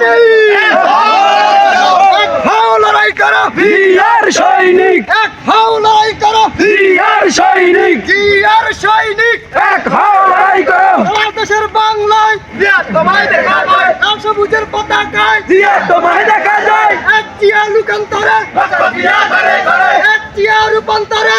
সৈনিক হাও লড়াই করো। বিয়ার সৈনিক। এক হাও লড়াই করো। বিয়ার সৈনিক বিয়ার সৈনিক এক হাও লড়াই করো বাংলায়। বিয়ার তোমায় দেখা যায়। লাল সবুজের পতাকায়। বিয়ার তোমায় দেখা যায়। এক জিয়া লুকান্তরে রক্ত বিয়া করে। রূপান্তরে।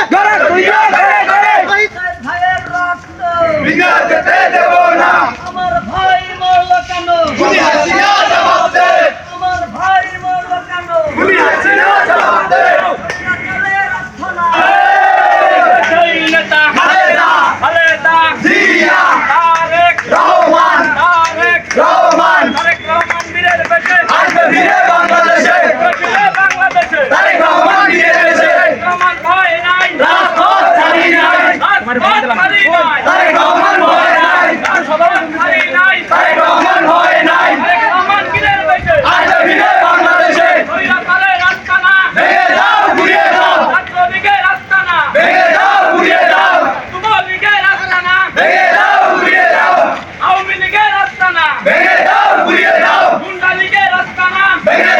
Make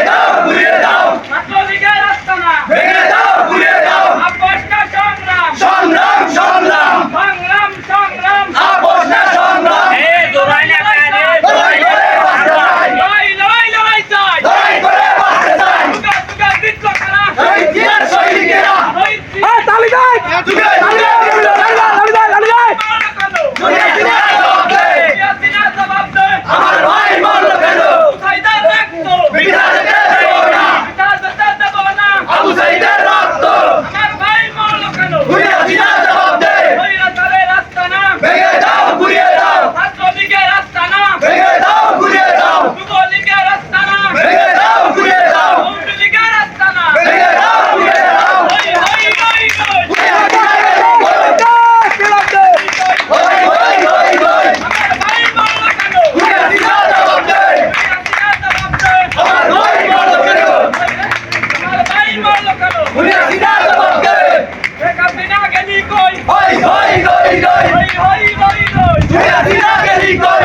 Hoi, hoi, hoi, hoi. Hoi, hoi, hoi,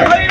hoi.